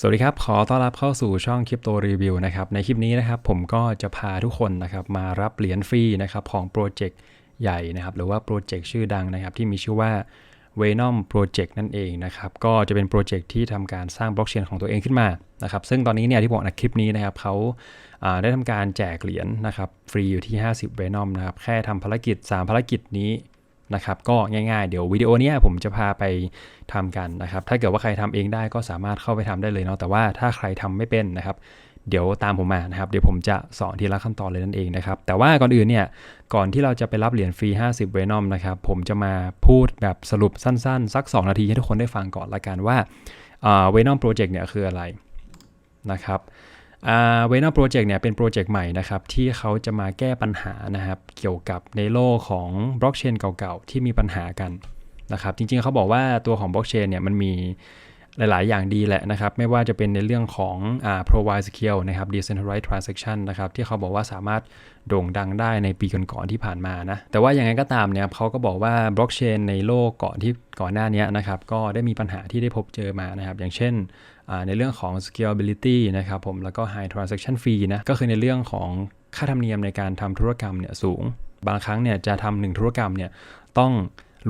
สวัสดีครับ ขอต้อนรับเข้าสู่ช่องคริปโตรีวิวนะครับ ในคลิปนี้นะครับผมก็จะพาทุกคนนะครับมารับเหรียญฟรีนะครับของโปรเจกต์ใหญ่นะครับหรือว่าโปรเจกต์ชื่อดังนะครับที่มีชื่อว่า Venom Project นั่นเองนะครับก็จะเป็นโปรเจกต์ที่ทำการสร้างบล็อกเชนของตัวเองขึ้นมานะครับซึ่งตอนนี้เนี่ยที่ผมอัดคลิปนี้นะครับเขาาได้ทำการแจกเหรียญนะครับฟรีอยู่ที่ 50 Venom นะครับแค่ทำภารกิจ 3 ภารกิจนี้ นะครับก็ง่ายๆ เดี๋ยววิดีโอนี้ผมจะพาไปทำกันนะครับ ถ้าเกิดว่าใครทำเองได้ก็สามารถเข้าไปทำได้เลยเนาะแต่ว่าถ้าใครทำไม่เป็นนะครับ เดี๋ยวตามผมมานะครับ เดี๋ยวผมจะสอนทีละขั้นตอนเลยนั่นเองนะครับ แต่ว่าก่อนอื่นเนี่ยก่อนที่เราจะไปรับเหรียญฟรี 50 เวนอมนะครับผมจะมาพูดแบบสรุปสั้นๆ สัก 2 นาทีให้ทุกคนได้ฟังก่อนละกันว่าเวนอมโปรเจกต์เนี่ยคืออะไรนะครับ เวนอมโปรเจกต์เนี่ยเป็นโปรเจกต์ใหม่นะครับที่เขาจะมาแก้ปัญหานะครับเกี่ยวกับในโลกของบล็อกเชนเก่าๆ ที่มีปัญหากันนะครับจริงๆเขาบอกว่าตัวของบล็อกเชนเนี่ยมันมี หลาย ๆ อย่างดีแหละนะครับ ไม่ว่าจะเป็นในเรื่องของอ่า provide secure นะครับ decentralized transaction นะครับ ที่เขาบอกว่าสามารถโด่งดังได้ในปีก่อนๆที่ผ่านมานะ แต่ว่าอย่างไรก็ตามเนี่ยเขาก็บอกว่าบล็อกเชนในโลกก่อนที่ก่อนหน้านี้นะครับ ก็ได้มีปัญหาที่ได้พบเจอมานะครับ อย่างเช่นในเรื่องของ scalability นะครับผม แล้วก็ high transaction fee นะ ก็คือในเรื่องของค่าธรรมเนียมในการทำธุรกรรมเนี่ยสูง บางครั้งเนี่ยจะทำหนึ่งธุรกรรมเนี่ยต้อง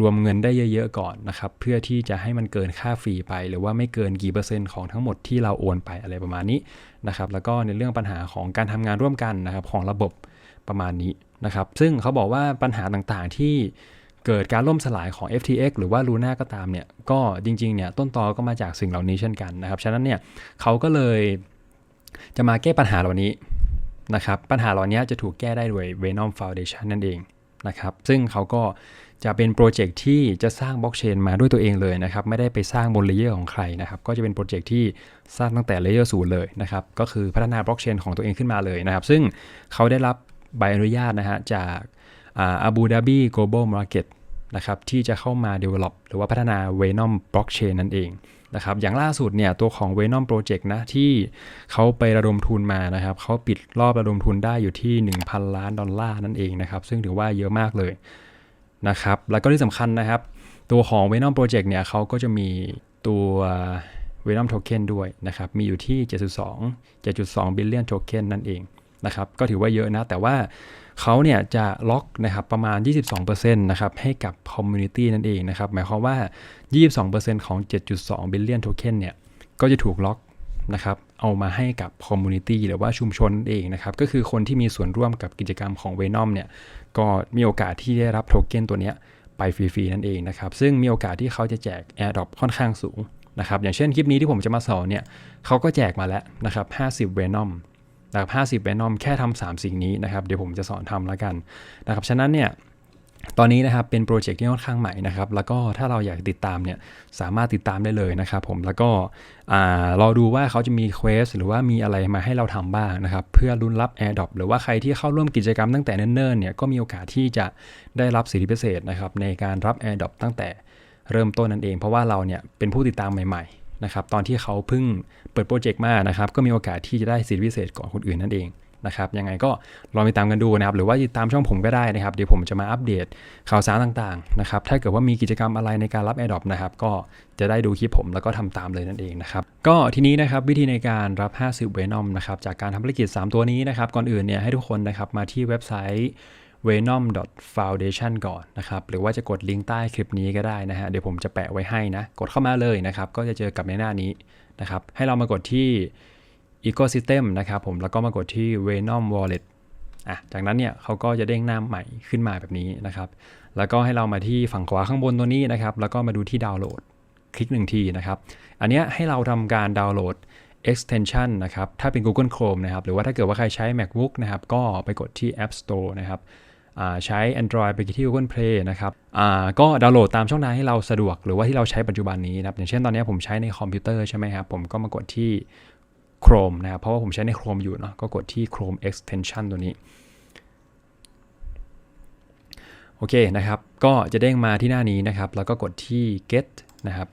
รวมเงินได้เยอะๆก่อนนะครับ เพื่อที่จะให้มันเกินค่าฟรีไป หรือว่าไม่เกินกี่เปอร์เซ็นต์ของทั้งหมดที่เราโอนไปอะไรประมาณนี้นะครับ แล้วก็ในเรื่องปัญหาของการทำงานร่วมกันนะครับของระบบประมาณนี้นะครับ ซึ่งเขาบอกว่าปัญหาต่างๆที่เกิดการล่มสลายของ FTX หรือว่า Luna ก็ตามเนี่ย ก็จริงๆเนี่ยต้นตอก็มาจากสิ่งเหล่านี้เช่นกันนะครับ ฉะนั้นเนี่ยเขาก็เลยจะมาแก้ปัญหาเหล่านี้นะครับ ปัญหาเหล่านี้จะถูกแก้ได้โดย Venom Foundation นั่นเอง นะครับซึ่งเขาก็จะเป็นโปรเจกต์ที่จะสร้างบล็อกเชนมาด้วยตัวเองเลยนะครับ ไม่ได้ไปสร้างบนเลเยอร์ของใครนะครับ ก็จะเป็นโปรเจกต์ที่สร้างตั้งแต่เลเยอร์ศูนย์เลยนะครับ ก็คือพัฒนาบล็อกเชนของตัวเองขึ้นมาเลยนะครับ ซึ่งเขาได้รับใบอนุญาตนะฮะจากอาบูดาบี global market นะครับที่จะเข้ามา develop หรือว่าพัฒนา Venom blockchain นั่นเอง นะครับอย่างล่าสุดเนี่ยตัวของ Venom Project นะที่เขาไประดมทุนมานะครับเขาปิดรอบระดมทุนได้อยู่ที่ 1,000 ล้านดอลลาร์นั่นเองนะครับซึ่งถือว่าเยอะมากเลยนะครับแล้วก็ที่สำคัญนะครับ ตัวของ Venom Project เนี่ยเขาก็จะมีตัว Venom Token ด้วยนะครับมีอยู่ที่ 7.2 7.2 billion token นั่นเอง นะครับก็ถือว่าเยอะนะ แต่ว่าเขาเนี่ยจะล็อกนะครับประมาณ 22%นะครับให้กับคอมมูนิตี้นั่นเองนะครับ หมายความว่า 22%ของ 7.2 billion token เนี่ยก็จะถูกล็อกนะครับเอามาให้กับคอมมูนิตี้หรือว่าชุมชนนั่นเองนะครับก็คือคนที่มีส่วนร่วมกับกิจกรรมของ Venom เนี่ยก็มีโอกาสที่ได้รับโทเค็นตัวเนี้ยไปฟรีๆนั่นเองนะครับซึ่งมีโอกาสที่เขาจะแจก AirDrop ค่อนข้างสูงนะครับอย่างเช่นคลิปนี้ที่ผมจะมาสอนเนี่ยเขาก็แจกมาแล้วนะครับ50 Venom นะครับ50 Venom แค่ทำ3สิ่งนี้นะครับเดี๋ยวผมจะสอนทำแล้วกันนะครับฉะนั้นเนี่ยตอนนี้นะครับเป็นโปรเจกต์ที่ค่อนข้างใหม่นะครับแล้วก็ถ้าเราอยากติดตามเนี่ยสามารถติดตามได้เลยนะครับผมแล้วก็รอดูว่าเขาจะมีเควสหรือว่ามีอะไรมาให้เราทำบ้างนะครับเพื่อรุนรับ AirDrop หรือว่าใครที่เข้าร่วมกิจกรรมตั้งแต่เนิ่นๆเนี่ยก็มีโอกาสที่จะได้รับสิทธิพิเศษนะครับในการรับ AirDrop ตั้งแต่เริ่มต้นนั่นเอง เพราะว่าเราเนี่ยเป็นผู้ติดตามใหม่ๆ นะครับตอนที่เขาเพิ่งเปิดโปรเจกต์มานะครับก็มีโอกาสที่จะได้สิทธิพิเศษก่อนคนอื่นนั่นเองนะครับยังไงก็ลองไปตามกันดูนะครับหรือว่าติดตามช่องผมก็ได้นะครับเดี๋ยวผมจะมาอัปเดตข่าวสารต่างๆนะครับถ้าเกิดว่ามีกิจกรรมอะไรในการรับ AirDrop นะครับก็จะได้ดูคลิปผมแล้วก็ทำตามเลยนั่นเองนะครับก็ทีนี้นะครับวิธีในการรับ 50 Venom นะครับจากการทำธุรกิจ 3 ตัวนี้นะครับก่อนอื่นเนี่ยให้ทุกคนนะครับมาที่เว็บไซต์ venom.foundation ก่อนนะครับหรือว่าจะกดลิงก์ใต้คลิปนี้ก็ได้นะฮะเดี๋ยวผมจะแปะไว้ให้นะ กดเข้ามาเลยนะครับ ก็จะเจอกับในหน้านี้นะครับให้เรามากดที่ Ecosystem นะครับผมแล้วก็มากดที่ Venom Wallet อะจากนั้นเนี่ยเขาก็จะเด้งหน้าใหม่ขึ้นมาแบบนี้นะครับ แล้วก็ให้เรามาที่ฝั่งขวาข้างบนตัวนี้นะครับ แล้วก็มาดูที่ดาวน์โหลด คลิกหนึ่งทีนะครับ อันนี้ให้เราทำการดาวน์โหลด extension นะครับ ถ้าเป็น Google Chrome นะครับ หรือว่าถ้าเกิดว่าใครใช้ MacBook นะครับ ก็ไปกดที่ App Store นะครับ ใช้ Android ไปที่ Google Play นะครับก็ดาวน์โหลดตามช่องทางให้เราสะดวก หรือว่าที่เราใช้ปัจจุบันนี้นะครับอย่างเช่นตอนนี้ผมใช้ในคอมพิวเตอร์ใช่ไหมครับ ผมก็มากดที่ Chrome นะครับเพราะว่าผมใช้ใน Chrome อยู่เนาะก็กดที่ Chrome extension ตัวนี้โอเคนะครับ ก็จะเด้งมาที่หน้านี้นะครับ แล้วก็กดที่ get นะครับ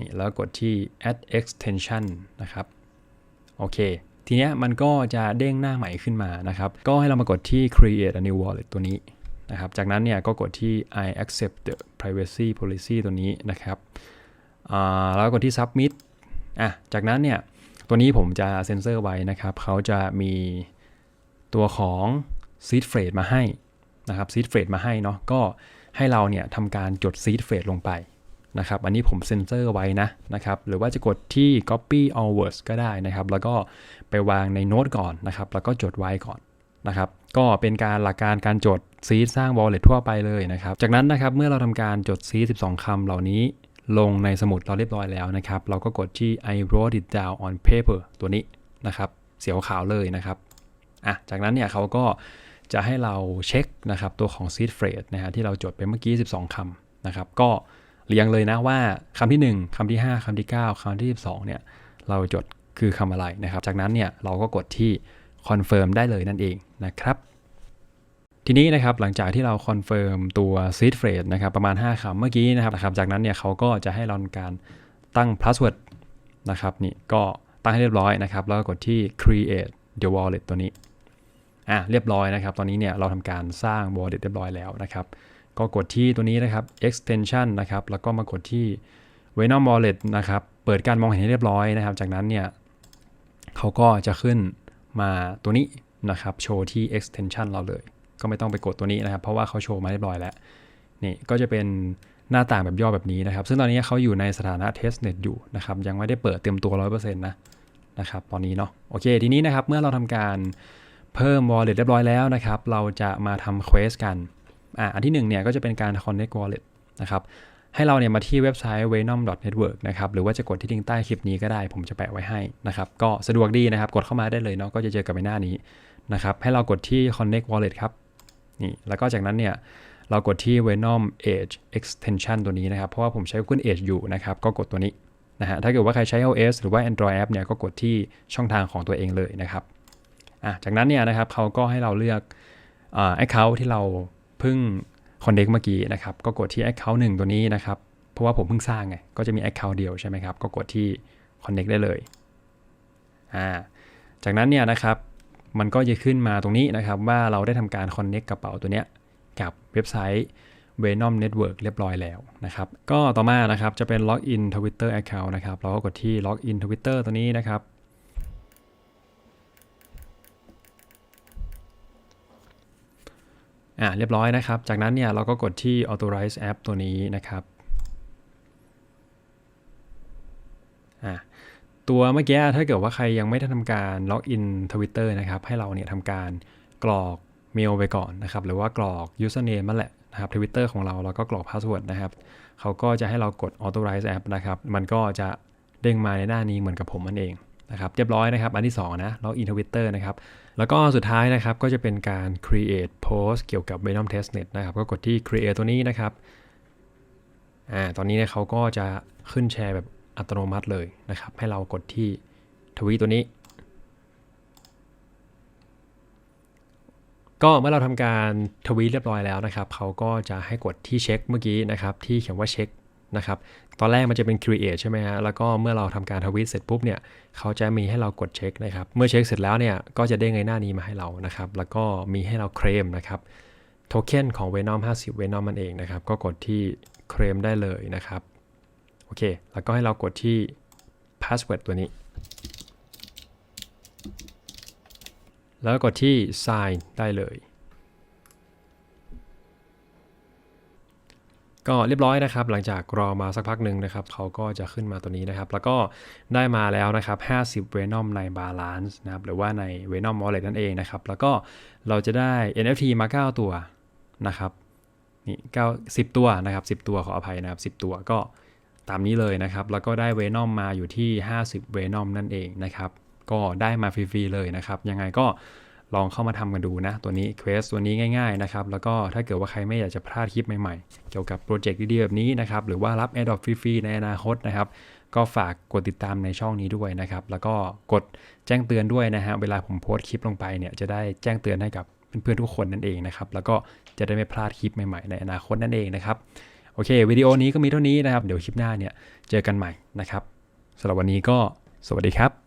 นี่แล้วกดที่ add extension นะครับ โอเค ทีเนี้ยมันก็จะเด้งหน้าใหม่ขึ้นมานะครับ ก็ให้เรามากดที่ create a new wallet ตัวนี้นะครับ จากนั้นเนี่ยก็กดที่ I accept the privacy policy ตัวนี้นะครับแล้วกดที่ submit อะ จากนั้นเนี่ยตัวนี้ผมจะเซ็นเซอร์ไว้นะครับ เขาจะมีตัวของ seed phrase มาให้นะครับ seed phrase มาให้เนาะ ก็ให้เราเนี่ยทำการจด seed phrase ลงไป นะครับ อันนี้ผมเซ็นเซอร์ไว้นะนะครับ หรือว่าจะกดที่ copy all words ก็ได้นะครับ แล้วก็ไปวางในโน้ตก่อนนะครับ แล้วก็จดไว้ก่อนนะครับ ก็เป็นการหลักการการจด seed สร้าง wallet ทั่วไปเลยนะครับ จากนั้นนะครับ เมื่อเราทำการจด seed 12 คำเหล่านี้ลงในสมุดเราเรียบร้อยแล้วนะครับ เราก็กดที่ I wrote it down on paper ตัวนี้นะครับ เสียวขาวเลยนะครับ อะ จากนั้นเนี่ยเขาก็จะให้เราเช็คนะครับตัวของ seed phrase นะฮะที่เราจดไปเมื่อกี้ 12 คำนะครับ ก็ เรียงเลยนะว่าคำที่ 1คำที่ 5คำที่ 9คำที่ 12เนี่ยเราจดคือคำอะไรนะครับ จากนั้นเนี่ยเราก็กดที่ confirm ได้เลยนั่นเองนะครับทีนี้นะครับหลังจากที่เราคอนเฟิร์มตัว seed phrase นะครับประมาณ 5คำเมื่อกี้นะครับนะครับจากนั้นเนี่ยเขาก็จะให้เราการตั้ง password นะครับนี่ก็ตั้งให้เรียบร้อยนะครับแล้วก็กดที่ create the wallet ตัวนี้อะเรียบร้อยนะครับ ตอนนี้เนี่ยเราทำการสร้าง wallet เรียบร้อยแล้วนะครับ ก็กดที่ตัวนี้นะครับ extension นะครับ แล้วก็มากดที่ Venom wallet นะครับ เปิดการมองเห็นให้เรียบร้อยนะครับ จากนั้นเนี่ยเขาก็จะขึ้นมาตัวนี้นะครับ โชว์ที่ extension เราเลย ก็ไม่ต้องไปกดตัวนี้นะครับ เพราะว่าเขาโชว์มาเรียบร้อยแล้ว นี่ก็จะเป็นหน้าต่างแบบย่อแบบนี้นะครับ ซึ่งตอนนี้เขาอยู่ในสถานะ testnet อยู่นะครับ ยังไม่ได้เปิดเต็มตัว 100%นะนะครับ ตอนนี้เนาะ โอเค ทีนี้นะครับ เมื่อเราทำการเพิ่ม wallet เรียบร้อยแล้วนะครับ เราจะมาทำ quest กัน อ่าอันที่หนึ่งเนี่ยก็จะเป็นการ connect wallet นะครับให้เราเนี่ยมาที่เว็บไซต์ venom.network นะครับหรือว่าจะกดที่ลิงก์ใต้คลิปนี้ก็ได้ ผมจะแปะไว้ให้นะครับก็สะดวกดีนะครับ กดเข้ามาได้เลยเนาะก็จะเจอกับหน้านี้นะครับให้เรากดที่ connect wallet ครับนี่แล้วก็จากนั้นเนี่ยเรากดที่ Venom Edge Extension ตัวนี้นะครับ เพราะว่าผมใช้ Google Edge อยู่นะครับก็กดตัวนี้นะฮะถ้าเกิดว่าใครใช้ iOS หรือว่า Android app เนี่ยก็กดที่ช่องทางของตัวเองเลยนะครับอะจากนั้นเนี่ยนะครับเขาก็ให้เราเลือกอ่า account ที่เรา พิ่ง connect เมื่อกี้นะครับ ก็กดที่ account 1 ตัวนี้นะครับ เพราะว่าผมเพิ่งสร้างไง ก็จะมี account เดียวใช่ไหมครับ ก็กดที่ connect ได้เลย อ่า จากนั้นเนี่ยนะครับ มันก็จะขึ้นมาตรงนี้นะครับ ว่าเราได้ทำการ connect กระเป๋าตัวเนี้ยกับเว็บไซต์ Venom Network เรียบร้อยแล้วนะครับ ก็ต่อมานะครับ จะเป็น login Twitter account นะครับ เราก็กดที่ login Twitter ตัวนี้นะครับ อ่าเรียบร้อยนะครับ จากนั้นเนี่ยเราก็กดที่ authorize app ตัวนี้นะครับอ่าตัวเมื่อกี้ถ้าเกิดว่าใครยังไม่ได้ทำการล็อกอิน Twitter นะครับ ให้เราเนี่ยทำการกรอกเมลไปก่อนนะครับ หรือว่ากรอก username นั่นแหละนะครับ Twitter ของเราแล้วก็กรอก password นะครับ เขาก็จะให้เรากด authorize app นะครับ มันก็จะเด้งมาในหน้านี้เหมือนกับผมมันเอง นะครับเรียบร้อยนะครับ อันที่ 2 นะล็อกอิน Twitter นะครับ แล้วก็สุดท้ายนะครับก็จะเป็นการ create post เกี่ยวกับ Venom Testnet นะครับ ก็กดที่ create ตัวนี้นะครับอ่าตอนนี้เนี่ยเขาก็จะขึ้นแชร์แบบอัตโนมัติเลยนะครับ ให้เรากดที่ทวีตตัวนี้ ก็เมื่อเราทำการทวีตเรียบร้อยแล้วนะครับเขาก็จะให้กดที่เช็คเมื่อกี้นะครับ ที่เขียนว่าเช็ค นะครับ ตอนแรกมันจะเป็น create ใช่ไหมฮะ แล้วก็เมื่อเราทำการทวีตเสร็จปุ๊บเนี่ย เขาจะมีให้เรากดเช็คนะครับ เมื่อเช็คเสร็จแล้วเนี่ย ก็จะได้ไงหน้านี้มาให้เรา นะครับ แล้วก็มีให้เราเคลมนะครับ โทเค็นของ Venom 50 Venom มันเองนะครับ ก็กดที่เคลมได้เลยนะครับ โอเค แล้วก็ให้เรากดที่ password ตัวนี้ แล้วก็กดที่ sign ได้เลย ก็เรียบร้อยนะครับ หลังจากรอมาสักพักหนึ่งนะครับเขาก็จะขึ้นมาตัวนี้นะครับ แล้วก็ได้มาแล้วนะครับ 50 Venom ใน Balance นะครับหรือว่าใน Venom Wallet นั่นเองนะครับ แล้วก็เราจะได้ NFT มา 9 ตัวนะครับนี่9 10ตัวนะครับ10ตัวขออภัยนะครับ10ตัวก็ตามนี้เลยนะครับ แล้วก็ได้ Venom มาอยู่ที่ 50 Venom นั่นเองนะครับ ก็ได้มาฟรีๆเลยนะครับ ยังไงก็ ลองเข้ามาทำกันดูนะ ตัวนี้ Quest ตัวนี้ง่ายๆนะครับ แล้วก็ถ้าเกิดว่าใครไม่อยากจะพลาดคลิปใหม่ๆ เกี่ยวกับโปรเจกต์ดีๆแบบนี้นะครับ หรือว่ารับ Adopt ฟรีๆในอนาคตนะครับ ก็ฝากกดติดตามในช่องนี้ด้วยนะครับ แล้วก็กดแจ้งเตือนด้วยนะฮะเวลาผมโพสต์คลิปลงไปเนี่ยจะได้แจ้งเตือนให้กับเพื่อนๆทุกคนนั่นเองนะครับ แล้วก็จะได้ไม่พลาดคลิปใหม่ๆ ในอนาคตนั่นเองนะครับโอเควิดีโอนี้ก็มีเท่านี้นะครับ เดี๋ยวคลิปหน้าเนี่ยเจอกันใหม่นะครับสำหรับวันนี้ก็สวัสดีครับ